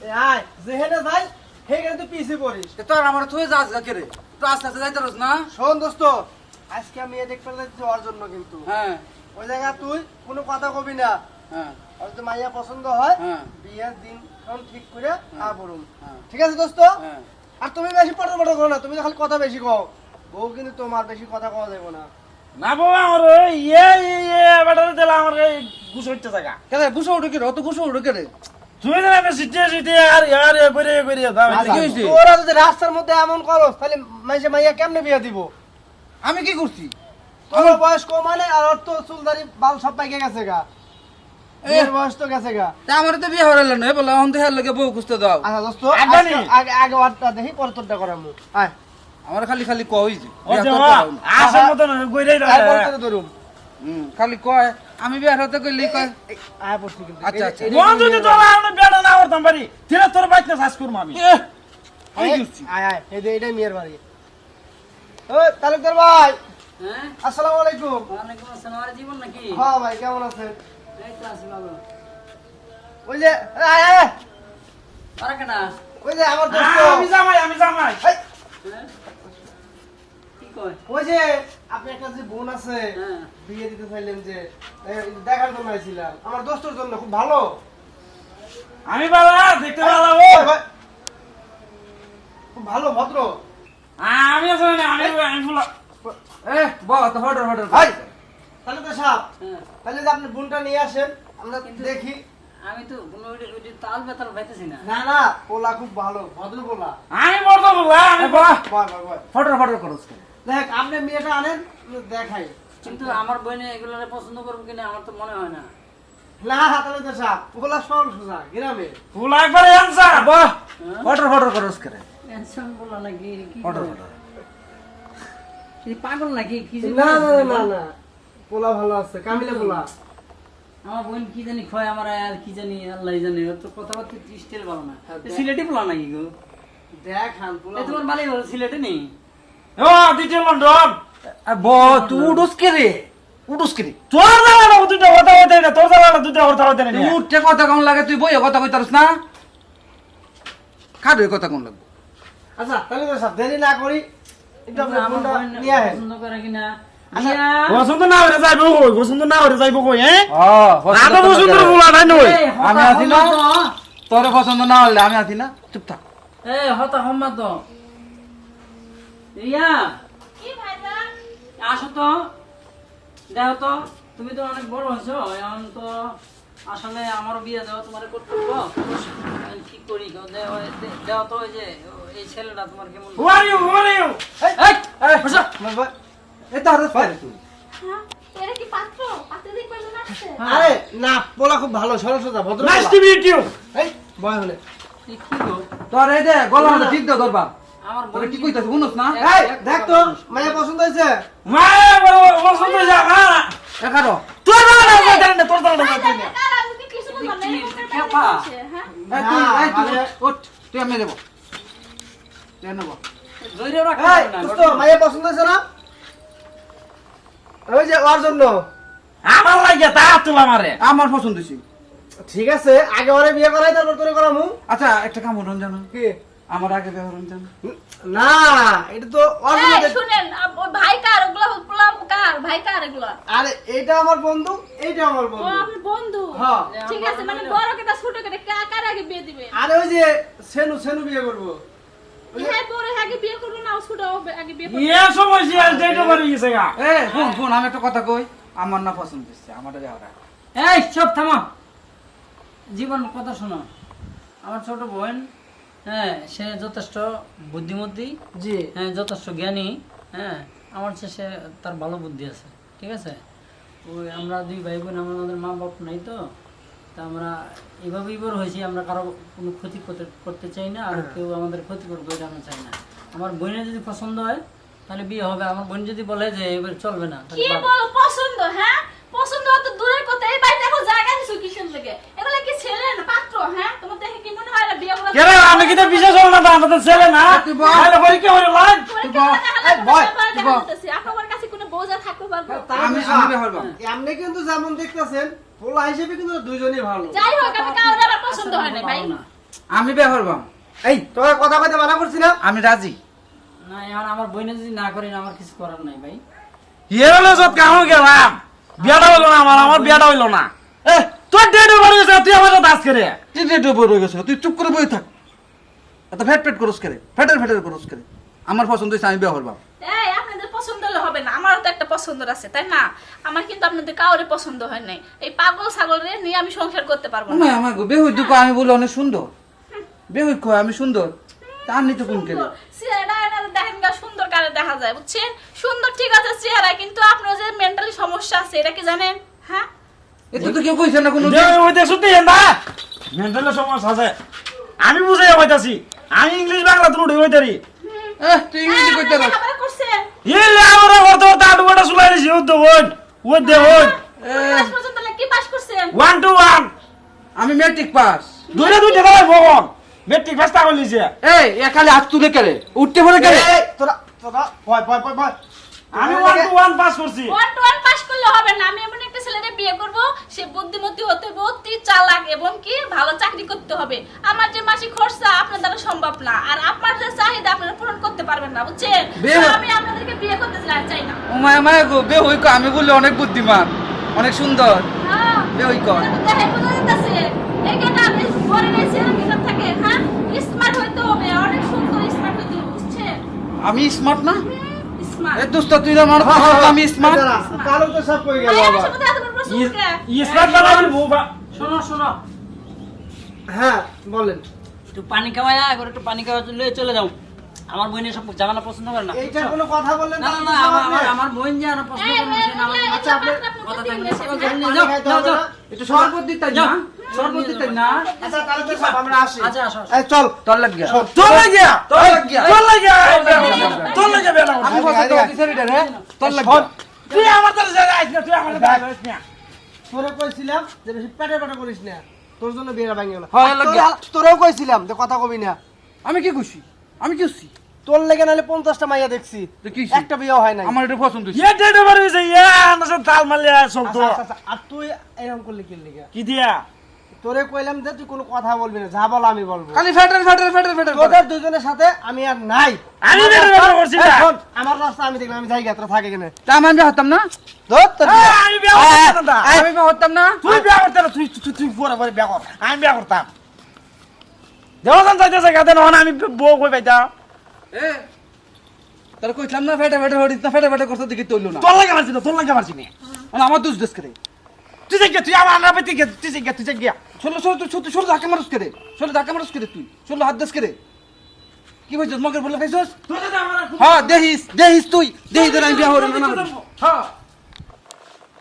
এ আয় যেখানে যাই সেখানে তুই পিছিয়ে পড়িস এ তোর আমার থুয়ে যাস গা রে তো আস্তে আস্তে যাইতে না শোন দোস্ত আজকে আমি এ দেখতে যাচ্ছি ওর জন্য কিন্তু হ্যাঁ ওই জায়গা তুই কোনো কথা কবি না হ্যাঁ আর যদি মাইয়া পছন্দ হয় হ্যাঁ। বিয়ের দিন ঠিক করে আ বলুন হ্যাঁ। ঠিক আছে দোস্ত হ্যাঁ আর তুমি বেশি পটর পটর করো না তুমি খালি কথা বেশি কও বউ কিন্তু তোমার বেশি কথা কওয়া যাবে না না বাবা আমার ইয়ে ইয়ে ইয়ে বেটারে আমার গুছ হইতে জায়গা কেন গুছো উঠে কে রে অত গুছো উঠে কে রে তুমি তো আমি সিটে সিটে আর আর করে করে দাও। আচ্ছা, কি হইছে? তোরা যদি রাস্তার মধ্যে এমন করো তাহলে মাইসে মাইয়া কেমনে বিয়ে দিব? আমি কি করছি? তোমার বয়স কম মানে আর ওর তো চুলদারি বাল সব পাইকে গেছে গা। এর বয়স তো গেছে গা। তা আমার তো বিয়ে হওয়ার না। বলে অন্ত হের লাগে বউ খুঁজতে দাও। আচ্ছা দোস্ত আগে আগে আগে ওয়ারটা দেখি পরে তোরটা করামু। আয়। আমার খালি খালি কই যে না। আসার গইরাই ধরুম। খালি কয় আমি বিয়ে হতে কইলি কয় আয় পড়ছি কিন্তু। আচ্ছা, আচ্ছা। মন যদি তোরা আমি বেড়া না করতাম পারি তিলে তোর বাইতে শ্বাস করব আমি। আয়, আয় এই যে এটাই মেয়ের বাড়ি। ওই তালুকদার ভাই। হ্যাঁ? আসসালামু আলাইকুম। ওয়ালাইকুম আসসালাম। আর জীবন নাকি? হ্যাঁ ভাই কেমন আছেন? এই তো আছি ভালো। ওই যে আয় আয় আয়, আর কেনা ওই যে আমার দোস্ত। আমি জামাই আমি জামাই। হ্যাঁ? ওই যে আপনি একটা বোন আছে হ্যাঁ। বিয়ে দিতে চাইলেন যে দেখার জন্য আইছিলাম। আমার দোস্তর জন্য খুব ভালো। আমি বাবা দেখতে ভালো। ও ওই ভাই, খুব ভালো ভদ্র। আমি আসলে না, আমি আমি ফুলা এ বল তো হডর হডর তাহলে তো সাপ। হ্যাঁ। তাহলে যে আপনি বোনটা নিয়ে আসেন আমরা দেখি। আমি তো তাল বেতাল পাইতেছি না। না না পোলা খুব ভালো ভদ্র পোলা। আমি বড় বলা আমি দেখ আপনি মেয়েটা আনেন দেখাই। কিন্তু আমার বইনে এগুলো পছন্দ করব কিনা আমার তো মনে হয় না। পোলা সরল সোজা গ্রামে। ফুলা একবারে আনসার বাহ! হডর হডর করস করে টেনশন বলা নাকি কি হডর করে? কি পাগল নাকি কি না না না না পোলা ভালো আছে কামিলে পোলা। আমার বোন কি জানি খয় আমার আর কি জানি আল্লাহ জানি তো কথাবার্তা স্টিল ভালো না। হ্যাঁ, সিলেটি বলা নাকি গো? দেখ পোলা তোমার বাড়ি ভালো সিলেটে নেই? দ্বিতীয় লন্ডন রে তোর জানা না দুটো কথা হইতে না তোর জানা না দুটো কথা হইতে না তুই কথা কোন লাগে তুই বইয়ে কথা কইতারস না? কারে কথা কোন লাগবে? আচ্ছা তাহলে তো সাপ দেরি না করি। একটু আপনার আমার বোনটা বোন নিয়ে আসেন পছন্দ করে কিনা? পছন্দ না যাইবো কই? পছন্দ না হইলে যাইবো কই হ্যাঁ? ও পছন্দ ফুলা নাই নই আমি আছি না? তোর পছন্দ না হলে আমি আছি না। চুপ থাক। এই, হতা হম্মা তো। রিয়া, আসো তো। দেখো তো, তুমি তো অনেক বড় হয়েছো এখন তো আসলে আমারও বিয়ে দেওয়া তোমার আমি কি করি গো? দেও দে- দেও তো ওই যে এই ছেলেটা তোমার কেমন হু are you who are you এই এই বসো। আমার ভাই- এই তো হরস করে তুই হ্যাঁ? আরে না পোলা খুব ভালো সরল ভদ্র নাইস টু মিট ইউ এই বয় হলে। কি গো? তোর এই যে গলা ঠিক দাও তোরে কি কইতাছ শুনছ না? এই দেখ তো মাইয়া পছন্দ হয়েছে? মায়ে পছন্দ যা না একারো তোর না না তোর না ভাই, না দেখে কার? আমি কি কিছু বললাম না, কি- এরকম করে খেপা। বলছে? এই তুই এই তুই ওঠ তুই আমি দেব তুই নেব। ধৈর্য রাখতে না, দোস্ত মাইয়া পছন্দ হয়েছে না? ওই যে ওর জন্য। আমার লাগে তা তুলা মারে আমার পছন্দ হইছে ঠিক আছে আগে ওরে বিয়ে করাই তারপর তোরে করামু। আচ্ছা একটা কাম জানো। কি? আমার আগে বিয়ে হরন জানো না এটা তো এই, দেখ- শুনেন, ওই ভাই কার? ওগুলা পোলা কার? ভাই কার এগুলা? আরে এইটা আমার বন্ধু এইটা আমার বন্ধু ও বন্ধু আপনার বন্ধু। হ্যাঁ ঠিক আছে, মানে বড় কে তার ছোট কে কা- কার আগে বিয়ে দিবে? আরে ওই যে সেনু সেনু বিয়ে করব হ্যাঁ, বড় আগে বিয়ে করব না, ও ছোট আগে বিয়ে করবে? ইয়ে সময় সে আর করে গেছে গা এ শুন শুন আমি একটা কথা কই আমার না পছন্দ এই সব থামো জীবন কথা শোনো আমার ছোট বোন হ্যাঁ সে যথেষ্ট বুদ্ধিমতী জি। হ্যাঁ যথেষ্ট জ্ঞানী হ্যাঁ আমার চেয়ে সে তার ভালো বুদ্ধি আছে ঠিক আছে? ওই আমরা দুই ভাই বোন আমাদের মা বাপ নাই তো তা আমরা এইভাবেই বড় হয়েছি আমরা কারও কোনো ক্ষতি করতে করতে চাই না আর কেউ আমাদের ক্ষতি করবে এটা আমরা চাই না। আমার বোনের যদি পছন্দ হয় তাহলে বিয়ে হবে আমার বোন যদি বলে যে এবার চলবে না কি তাহলে বলো পছন্দ হ্যাঁ? পছন্দ হতো দূরের কথা এই বাড়িতে এখন জায়গা দিছো কিসের লেগে? এগুলা কি ছেলে না পাত্র হ্যাঁ? তোমার দেখে কি মনে হয় না বিয়ে কেরে আমি কি তো বিশেষ হল না আমাদের ছেলে না? তুই বল। তাহলে পরীক্ষা করে লাগ। আপনার কাছে কোনো বোঝা থাকতে পারব। আমি এমনি কিন্তু যেমন দেখতেছেন পোলা হিসেবে কিন্তু দুইজনই ভালো। যাই হোক আমি কাউরে আমার পছন্দ হয় না ভাই। আমি বিয়ে এই তোমার কথা কইতে মানা করছি না? আমি রাজি। না এখন আমার বইনে যদি না করেন আমার কিছু করার নাই ভাই। ইয়ে হলো সব কামড় গেলাম। বিয়াটা হইল না আমার আমার বিয়াটা হইল না। এ তোর ডেট ওভার গেছে তুই আমার দাস করে তুই রেডি বই গেছে? তুই চুপ করে বই থাক। এত ফ্যাট ফ্যাট করস করে? ফ্যাটের ফ্যাটের করস করে? আমার পছন্দ হয়েছে আমি বিয়ে করবাম এই আপনাদের পছন্দ হলে হবে না। আমারও তো একটা পছন্দ আছে তাই না? আমার কিন্তু আপনাদের কাউরে পছন্দ হয় নাই। এই পাগল ছাগল রে নিয়ে আমি সংসার করতে পারব না। আমার আমার গো বেহুই দুঃখ আমি বলে অনেক সুন্দর। বেহুই কয় আমি সুন্দর। তার নিতে কোন কেলে চেহারা দেখেন সুন্দর কারে দেখা যায় বুঝছেন? সুন্দর ঠিক আছে চেহারা কিন্তু আপনার যে মেন্টালি সমস্যা আছে এটা কি জানেন? হ্যাঁ? এতে তো কেউ কইছে না কোনো ওই দেখছ তুই না মেন্টালের সমস্যা আছে। আমি বুঝাই হইতাছি আমি ইংলিশ বাংলা তুই হইতারি এহ, তুই ইংরেজি কইতে করছেন। ইলে আমরা করতে করতে আটু বড় চুলাই দিছি ওই তো ওই ওই দে ওই পর্যন্ত কি পাস করছেন? ওয়ান টু ওয়ান আমি ম্যাট্রিক পাস দুইটা দুইটা ভাই ভগবান। মেট্রিক ফাস্টা কইলিছে। এই একালে হাত তুলে কেড়ে উঠতে পড়ে কেড়ে। তোরা তোরা ভয় ভয় ভয় ভয় আমি ওয়ান টু ওয়ান পাস করছি। ওয়ান টু ওয়ান পাস করলে হবে না। আমি এমন একটা ছেলেকে বিয়ে করব সে বুদ্ধিমতী হতে হবে অতি চালাক এবং কি ভালো চাকরি করতে হবে। আমার যে মাসিক খরচা আপনার দ্বারা সম্ভব না আর আপনার যে চাহিদা আপনারা পূরণ করতে পারবেন না বুঝছেন? আমি আপনাদেরকে বিয়ে করতে চাই- না। ও মায়া মায়া গো বেহুই কয় আমি বললে অনেক বুদ্ধিমান অনেক সুন্দর। হ্যাঁ। এটা তো দেখে বোঝা যাইতাছে। এইখানে আপনি ঘরে নাই ছেলে ভিতর থাকে, হ্যাঁ? স্মার্ট হইতে হবে, অনেক সুন্দর স্মার্ট হইতে হবে, বুঝছেন? আমি স্মার্ট না। এ দোস্ত তুই আমার আমি স্মার্ট কালো তো সব কই গেল? স্মার্ট বানাবি শোনো শোনো। হ্যাঁ বলেন। একটু পানি খাওয়াই একবার একটু পানি খাওয়া লয়ে চলে যাও। আমার বোনের সব জামানা পছন্দ করে না। এইটার কোনো কথা বললেন না না আমার আমার- বোন যে আর পছন্দ করে না আচ্ছা, আপনি- কথা হ্যাঁ? যাও যাও যাও? একটু শরবত দিতাই না না। আচ্ছা তাহলে তো সব আমরা আসি। আচ্ছা, আসো, আসো। এই চল। তোর লাগ গিয়া তোর লাগিয়া। তোর লাগ গিয়া তোর লাগিয়া। তোর লাগিয়া বেলা আমি আগে, পছন্দ অফিসার এটা রে তোর লাগ শোন, তুই আমার তোর জায়গা আইস না তুই আমার জায়গা আইস না তোরে কইছিলাম যে বেশি পেটে পেটে করিস না। তোর জন্য বিয়েটা ভাঙে গেল। হয়, লাগে। তোরেও কইছিলাম যে কথা কবি না। আমি কি খুশি? আমি কি খুশি? তোর লেগে নাহলে পঞ্চাশটা মাইয়া দেখছি। কি একটা বিয়েও হয় নাই। আমার এটা পছন্দ হইছে ইয়ে ইয়ে তাল চলতো। আচ্ছা, আচ্ছা, আচ্ছা, আর তুই এরকম করলি কি লিগা। কি দিয়া? তোরে কইলাম যে তুই কোনো কথা বলবি না যা বল আমি বলব। খালি ফ্যাটার ফ্যাটার ফ্যাটার ফ্যাটার তোদের দুজনের সাথে আমি আর নাই। আমি রাস্তা- করছি না। আমার রাস্তা আমি দেখলাম আমি যাই গাত্র থাকে কেন। তা আমি আমি হতাম না? তোর এই, বিয়ে। আমি বিয়া করতাম না। আমি হতাম না? তুই বিয়া করতে না তুই তুই তুই পরে পরে বিয়া কর। আমি বিয়া করতাম। দেওয়ান চাইতেছে গাতে নহন আমি বউ কই পাইতাম। এ তার কইলাম না ফেটা ফেটে না ফেটে ফেটে করতে দেখি তৈল না। তোর লাগে মারছি না তোর লাগে মারছি না। মানে আমার দুষ দেশ করে তুই যাই তুই আমার আন্না পেতে তুই যাই তুই যাই ষোলো ষোলো তুই তুই ষোলো ধাক্কা মারুস করে? ষোলো ধাক্কা মারুস করে তুই? ষোলো হাত দেশ করে? কি কইছস মগের বলে খাইছস হ্যাঁ দেহিস দেহিস তুই। দেহিস আমি বিয়া হরে না হ্যাঁ।